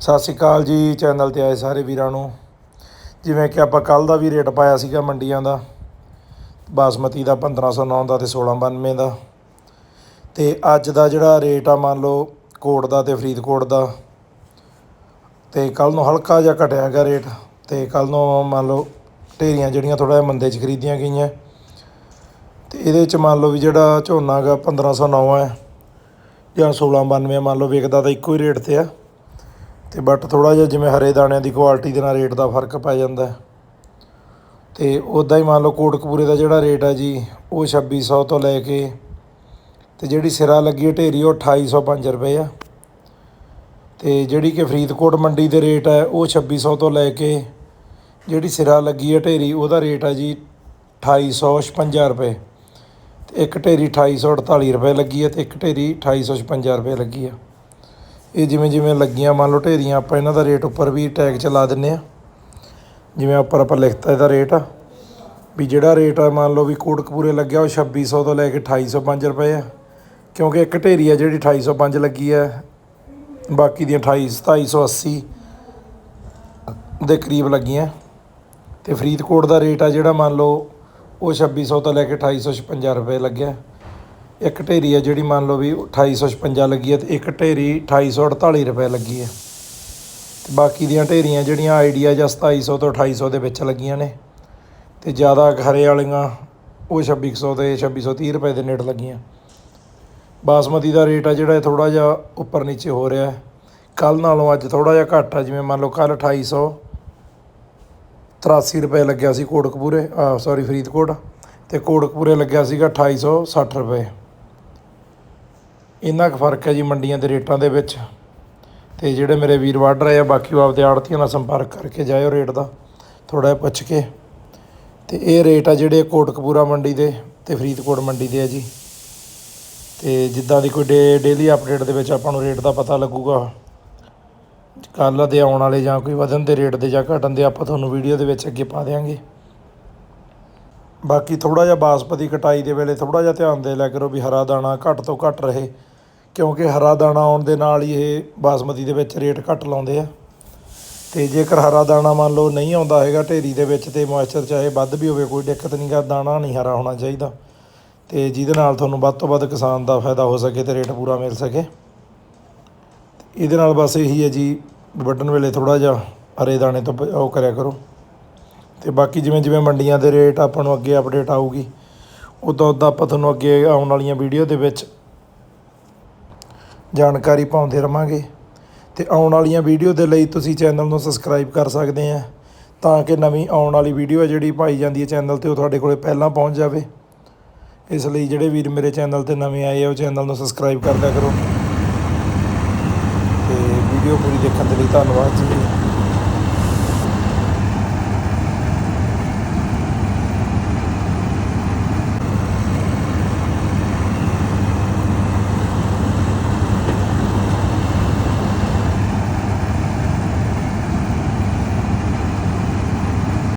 ਸਤਿ ਸ਼੍ਰੀ ਅਕਾਲ ਜੀ, ਚੈਨਲ ਤੇ ਆਏ ਸਾਰੇ ਵੀਰਾਂ ਨੂੰ। ਜਿਵੇਂ ਕਿ ਆਪਾਂ ਕੱਲ ਦਾ ਵੀ ਰੇਟ ਪਾਇਆ ਸੀਗਾ ਮੰਡੀਆਂ ਦਾ, ਬਾਸਮਤੀ ਦਾ 1509 ਦਾ ਤੇ 1692 ਦਾ। ਤੇ ਅੱਜ ਦਾ ਜਿਹੜਾ ਰੇਟ ਆ, ਮੰਨ ਲਓ ਕੋਟ ਦਾ ਤੇ ਫਰੀਦਕੋਟ ਦਾ, ਤੇ ਕੱਲ ਨੂੰ ਹਲਕਾ ਜਿਹਾ ਘਟਿਆ ਹੈਗਾ ਰੇਟ, ਤੇ ਕੱਲ ਨੂੰ ਮੰਨ ਲਓ ਢੇਰੀਆਂ ਜਿਹੜੀਆਂ ਥੋੜਾ ਜਿਹਾ ਮੰਦੇ 'ਚ ਖਰੀਦੀਆਂ ਗਈਆਂ। ਤੇ ਇਹਦੇ 'ਚ ਮੰਨ ਲਓ ਵੀ ਜਿਹੜਾ ਝੋਨਾ ਗਾ 1509 ਹੈ ਜਾਂ 1692 ਮੰਨ ਲਓ ਵਿਕਦਾ ਤਾਂ ਇੱਕੋ ਹੀ ਰੇਟ ਤੇ ਆ। ਤੇ ਬਟ ਥੋੜਾ ਜਿਹਾ ਜਿਵੇਂ ਹਰੇ ਦਾਣਿਆਂ ਦੀ ਕੁਆਲਿਟੀ ਦੇ ਨਾਲ ਰੇਟ ਦਾ ਫ਼ਰਕ ਪੈ ਜਾਂਦਾ ਹੈ। ਤੇ ਉਦਾਂ ਹੀ ਮੰਨ ਲਓ ਕੋਟਕਪੂਰੇ ਦਾ ਜਿਹੜਾ ਰੇਟ ਹੈ ਜੀ, ਉਹ 2600 ਤੋਂ ਲੈ ਕੇ ਤੇ ਜਿਹੜੀ ਸਿਰਾ ਲੱਗੀ ਹੈ ਢੇਰੀ, ਉਹ 2805 ਰੁਪਏ ਆ। ਤੇ ਜਿਹੜੀ ਕਿ ਫਰੀਦਕੋਟ ਮੰਡੀ ਦੇ ਰੇਟ ਹੈ ਉਹ 2600 ਤੋਂ ਲੈ ਕੇ ਜਿਹੜੀ ਸਿਰਾ ਲੱਗੀ ਹੈ ਢੇਰੀ, ਉਹਦਾ ਰੇਟ ਹੈ ਜੀ 2856 ਰੁਪਏ। ਤੇ ਇੱਕ ਢੇਰੀ 2848 ਰੁਪਏ ਲੱਗੀ ਹੈ ਤੇ ਇੱਕ ਢੇਰੀ 2856 ਰੁਪਏ ਲੱਗੀ ਹੈ ਇਹ ਜਿਵੇਂ ਜਿਵੇਂ ਲੱਗੀਆਂ, ਮੰਨ ਲਓ ਢੇਰੀਆਂ, ਆਪਾਂ ਇਹਨਾਂ ਦਾ ਰੇਟ ਉੱਪਰ ਵੀ ਟੈਗ ਚਲਾ ਲਾ ਦਿੰਨੇ ਆ ਜਿਵੇਂ ਉੱਪਰ ਆਪਾਂ ਲਿਖਤਾ ਇਹਦਾ ਰੇਟ ਆ, ਵੀ ਜਿਹੜਾ ਰੇਟ ਆ ਮੰਨ ਲਓ ਵੀ ਕੋਟਕਪੂਰੇ ਲੱਗਿਆ ਉਹ 2600 ਤੋਂ ਲੈ ਕੇ 2805 ਰੁਪਏ ਆ। ਕਿਉਂਕਿ ਇੱਕ ਢੇਰੀ ਆ ਜਿਹੜੀ 2805 ਲੱਗੀ ਹੈ ਬਾਕੀ ਦੀਆਂ 28 2780 ਦੇ ਕਰੀਬ ਲੱਗੀਆਂ। ਤੇ ਫਰੀਦਕੋਟ ਦਾ ਰੇਟ ਆ ਜਿਹੜਾ ਮੰਨ ਲਓ ਉਹ 2600 ਤੋਂ ਲੈ ਕੇ 2856 ਰੁਪਏ ਲੱਗਿਆ। ਇੱਕ ਢੇਰੀ ਹੈ ਜਿਹੜੀ ਮੰਨ ਲਓ ਵੀ 2856 ਲੱਗੀ ਹੈ ਤੇ ਇੱਕ ਢੇਰੀ 2848 ਰੁਪਏ ਲੱਗੀ ਹੈ ਤੇ ਬਾਕੀ ਦੀਆਂ ਢੇਰੀਆਂ ਜਿਹੜੀਆਂ ਆਈਡੀਆ ਜਾਂ 2700 ਤੋਂ 2800 ਦੇ ਵਿੱਚ ਲੱਗੀਆਂ ਨੇ। ਤੇ ਜ਼ਿਆਦਾ ਹਰੇ ਵਾਲੀਆਂ ਉਹ 2600 ਤੇ 2630 ਰੁਪਏ ਦੇ ਨੇੜੇ ਲੱਗੀਆਂ। ਬਾਸਮਤੀ ਦਾ ਰੇਟ ਆ ਜਿਹੜਾ ਥੋੜਾ ਜਿਹਾ ਉੱਪਰ ਨੀਚੇ ਹੋ ਰਿਹਾ। ਹੈ ਕੱਲ ਨਾਲੋਂ ਅੱਜ ਥੋੜਾ ਜਿਹਾ ਘੱਟ ਆ, ਜਿਵੇਂ ਮੰਨ ਲਓ ਕੱਲ 2800 83 ਰੁਪਏ ਲੱਗਿਆ ਸੀ ਕੋਟਕਪੂਰੇ ਆ ਸੌਰੀ ਫਰੀਦਕੋਟ। ਤੇ ਕੋਟਕਪੂਰੇ ਲੱਗਿਆ ਸੀਗਾ 2860 ਰੁਪਏ। ਇੰਨਾ ਕੁ ਫ਼ਰਕ ਹੈ ਜੀ ਮੰਡੀਆਂ ਦੇ ਰੇਟਾਂ ਦੇ ਵਿੱਚ। ਤੇ ਜਿਹੜੇ ਮੇਰੇ ਵੀਰ ਵੱਢ ਰਹੇ ਆ, ਬਾਕੀ ਉਹ ਆਪਦੇ ਆੜਤੀਆਂ ਨਾਲ ਸੰਪਰਕ ਕਰਕੇ ਜਾਇਓ ਰੇਟ ਦਾ ਥੋੜਾ ਜਿਹਾ ਪੁੱਛ ਕੇ। ਤੇ ਇਹ ਰੇਟ ਆ ਜਿਹੜੇ ਕੋਟਕਪੂਰਾ ਮੰਡੀ ਦੇ ਤੇ ਫਰੀਦਕੋਟ ਮੰਡੀ ਦੇ ਆ ਜੀ। ਤੇ ਜਿੱਦਾਂ ਦੀ ਕੋਈ ਡੇ, ਡੇਲੀ ਅਪਡੇਟ ਦੇ ਵਿੱਚ ਆਪਾਂ ਨੂੰ ਰੇਟ ਦਾ ਪਤਾ ਲੱਗੂਗਾ। ਕੱਲ੍ਹ ਦੇ ਆਉਣ ਵਾਲੇ ਜਾਂ ਕੋਈ ਵਧਣ ਦੇ ਰੇਟ ਦੇ ਜਾਂ ਘਟਣ ਦੇ ਆਪਾਂ ਤੁਹਾਨੂੰ ਵੀਡੀਓ ਦੇ ਵਿੱਚ ਅੱਗੇ ਪਾ ਦੇਵਾਂਗੇ ਬਾਕੀ ਥੋੜਾ ਜਿਹਾ ਬਾਸਪਤੀ ਕਟਾਈ ਦੇ ਵੇਲੇ ਥੋੜਾ ਜਿਹਾ ਧਿਆਨ ਦੇ ਲਿਆ ਕਰੋ ਵੀ ਹਰਾ ਦਾਣਾ ਘੱਟ ਤੋਂ ਘੱਟ ਰਹੇ। ਕਿਉਂਕਿ ਹਰਾ ਦਾਣਾ ਆਉਣ ਦੇ ਨਾਲ ਹੀ ਇਹ ਬਾਸਮਤੀ ਦੇ ਵਿੱਚ ਰੇਟ ਘੱਟ ਲਾਉਂਦੇ ਆ। ਤੇ ਜੇਕਰ ਹਰਾ ਦਾਣਾ ਮੰਨ ਲਓ ਨਹੀਂ ਆਉਂਦਾ ਹੈਗਾ ਢੇਰੀ ਦੇ ਵਿੱਚ ਤੇ ਮੋਇਸਚਰ ਚਾਹੇ ਵੱਧ ਵੀ ਹੋਵੇ, ਕੋਈ ਦਿੱਕਤ ਨਹੀਂ ਗਾ, ਦਾਣਾ ਨਹੀਂ ਹਰਾ ਹੋਣਾ ਚਾਹੀਦਾ। ਤੇ ਜਿਹਦੇ ਨਾਲ ਤੁਹਾਨੂੰ ਵੱਧ ਤੋਂ ਵੱਧ ਕਿਸਾਨ ਦਾ ਫਾਇਦਾ ਹੋ ਸਕੇ ਤੇ ਰੇਟ ਪੂਰਾ ਮਿਲ ਸਕੇ। ਇਹਦੇ ਨਾਲ ਬਸ ਇਹੀ ਹੈ ਜੀ, ਵੱਢਣ ਵੇਲੇ ਥੋੜਾ ਜਿਹਾ ਹਰੇ ਦਾਣੇ ਤੋਂ ਉਹ ਕਰਿਆ ਕਰੋ। ਤੇ ਬਾਕੀ ਜਿਵੇਂ ਜਿਵੇਂ ਮੰਡੀਆਂ ਦੇ ਰੇਟ ਆਪਾਂ ਨੂੰ ਅੱਗੇ ਅਪਡੇਟ ਆਊਗੀ ਉਦੋਂ ਉਦੋਂ ਆਪਾਂ ਤੁਹਾਨੂੰ ਅੱਗੇ ਆਉਣ ਵਾਲੀਆਂ ਵੀਡੀਓ ਦੇ ਵਿੱਚ ਜਾਣਕਾਰੀ ਪਾਉਂਦੇ ਰਵਾਂਗੇ ਤੇ ਆਉਣ ਵਾਲੀਆਂ ਵੀਡੀਓ ਦੇ ਲਈ ਤੁਸੀਂ ਚੈਨਲ ਨੂੰ ਸਬਸਕ੍ਰਾਈਬ ਕਰ ਸਕਦੇ ਆ ਤਾਂ ਕਿ ਨਵੀਂ ਆਉਣ ਵਾਲੀ ਵੀਡੀਓ ਹੈ ਜਿਹੜੀ ਪਾਈ ਜਾਂਦੀ ਹੈ ਚੈਨਲ ਤੇ ਉਹ ਤੁਹਾਡੇ ਕੋਲੇ ਪਹਿਲਾਂ ਪਹੁੰਚ ਜਾਵੇ। ਇਸ ਲਈ ਜਿਹੜੇ ਵੀਰ ਮੇਰੇ ਚੈਨਲ ਤੇ ਨਵੇਂ ਆਏ ਆ, ਉਹ ਚੈਨਲ ਨੂੰ ਸਬਸਕ੍ਰਾਈਬ ਕਰ ਲਿਆ ਕਰੋ। ਤੇ ਵੀਡੀਓ ਪੂਰੀ ਦੇਖਣ ਦੇ ਲਈ ਧੰਨਵਾਦ ਜੀ।